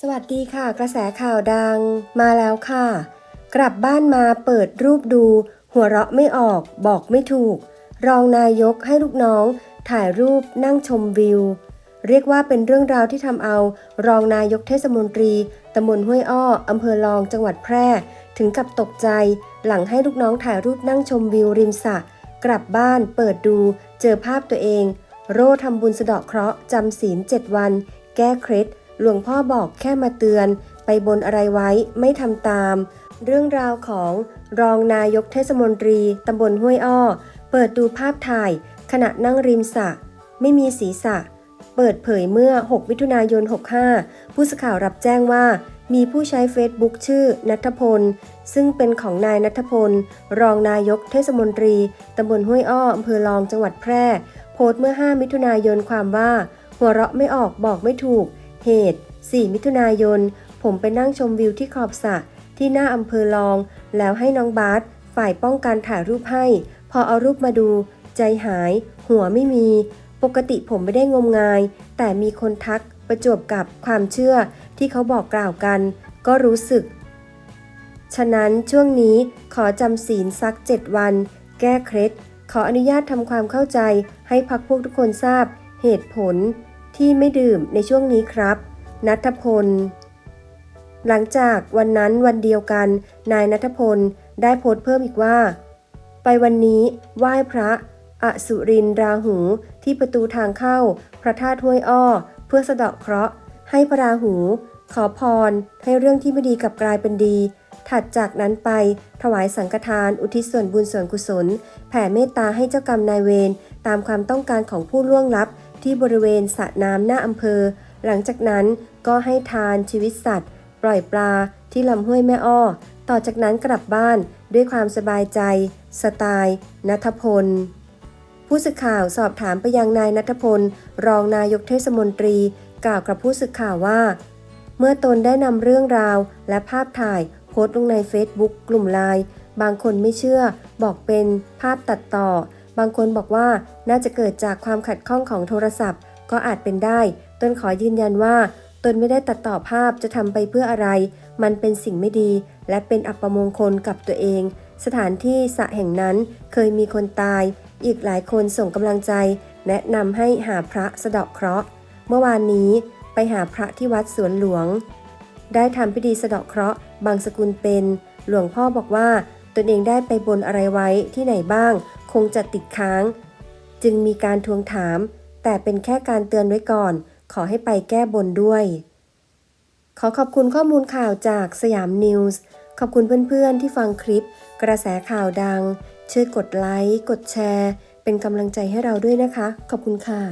สวัสดีค่ะ กระแสข่าวดังมาแล้วค่ะ กลับบ้านมาเปิดรูปดู หัวเราะไม่ออก บอกไม่ถูก รองนายกให้ลูกน้อง ถ่ายรูปนั่งชมวิว เรียกว่าเป็นเรื่องราวที่ทำเอา รองนายกเทศมนตรีตำบลห้วยอ้ออำเภอลองจังหวัดแพร่ ถึงกับตกใจ หลังให้ลูกน้องถ่ายรูปนั่งชมวิวริมสระกลับบ้านเปิดดูเจอภาพตัวเอง โร่ทำบุญสะเดาะเคราะห์จำศีลเจ็ดวัน แก้เคล็ด หลวงพ่อบอกแค่มาเตือน ไปบนอะไรไว้ไม่ทำตาม เรื่องราวของรองนายกเทศมนตรีตำบลห้วยอ้อ เปิดดูภาพถ่าย ขณะนั่งริมสระไม่มีศีรษะ เปิดเผยเมื่อ 6 มิถุนายน 65 ผู้สื่อข่าวรับแจ้งว่ามีผู้ใช้เฟซบุ๊กชื่อนัทพล ซึ่งเป็นของนายนัทพล รองนายกเทศมนตรีตำบลห้วยอ้ออำเภอลองจังหวัดแพร่ โพสต์เมื่อ 5 มิถุนายนความว่า หัวเราะไม่ออกบอกไม่ถูก เหตุ 4 มิถุนายน ผมไปนั่งชมวิวที่ขอบสระที่หน้าอำเภอลอง แล้วให้น้องบาสฝ่ายป้องกันถ่ายรูปให้ พอเอารูปมาดู ใจหาย หัวไม่มี ปกติผมไม่ได้งมงาย แต่มีคนทักประจวบกับความเชื่อที่เขาบอกกล่าวกัน ก็รู้สึก ฉะนั้นช่วงนี้ขอจำศีลสัก7วัน แก้เคล็ดขออนุญาตทำความเข้าใจให้พักพวกทุกคนทราบ เหตุผล ที่ไม่ดื่มในช่วงนี้ครับ นัทพล หลังจากวันนั้นวันเดียวกัน นายนัทพลได้โพสต์เพิ่มอีกว่า ไปวันนี้ไหว้พระอสุรินราหูที่ประตูทางเข้า พระธาตุห้วยอ้อ เพื่อสะเดาะเคราะห์ให้พระราหู ขอพร ให้เรื่องที่ไม่ดีกลับกลายเป็นดี ถัดจากนั้นไปถวายสังฆทาน อุทิศส่วนบุญส่วนกุศล แผ่เมตตาให้เจ้ากรรมนายเวรตามความต้องการของผู้ล่วงลับ ที่บริเวณสระน้ำหน้าอำเภอ หลังจากนั้นก็ให้ทานชีวิตสัตว์ ปล่อยปลาที่ลำห้วยแม่อ้อ ต่อจากนั้นกลับบ้านด้วยความสบายใจ สไตล์นัทพล ผู้สื่อข่าวสอบถามไปยังนายนัทพล รองนายกเทศมนตรี กล่าวกับผู้สื่อข่าวว่า เมื่อตนได้นำเรื่องราวและภาพถ่ายโพสต์ลงใน Facebook กลุ่มไลน์บางคนไม่เชื่อ บอกเป็นภาพตัดต่อ บางคนบอกว่าน่าจะเกิดจากความขัดข้องของโทรศัพท์ ก็อาจเป็นได้ตนขอยืนยันว่า ตนไม่ได้ตัดต่อภาพจะทำไปเพื่ออะไร มันเป็นสิ่งไม่ดี และเป็นอัปมงคลกับตัวเอง สถานที่สะแห่งนั้นเคยมีคนตาย อีกหลายคนส่งกำลังใจ แนะนำให้หาพระสะเดาะเคราะห์ เมื่อวานนี้ไปหาพระที่วัดสวนหลวง ได้ทำพิธีสะเดาะเคราะห์บางสกุลเป็น หลวงพ่อบอกว่าตนเองได้ไปบนอะไรไว้ที่ไหนบ้าง คงจะติดค้าง จึงมีการทวงถาม แต่เป็นแค่การเตือนไว้ก่อน ขอให้ไปแก้บนด้วย ขอขอบคุณข้อมูลข่าวจากสยามนิวส์ขอบคุณเพื่อนๆ ที่ฟังคลิป กระแสข่าวดัง ช่วยกดไลค์ กดแชร์ เป็นกำลังใจให้เราด้วยนะคะ ขอบคุณค่ะ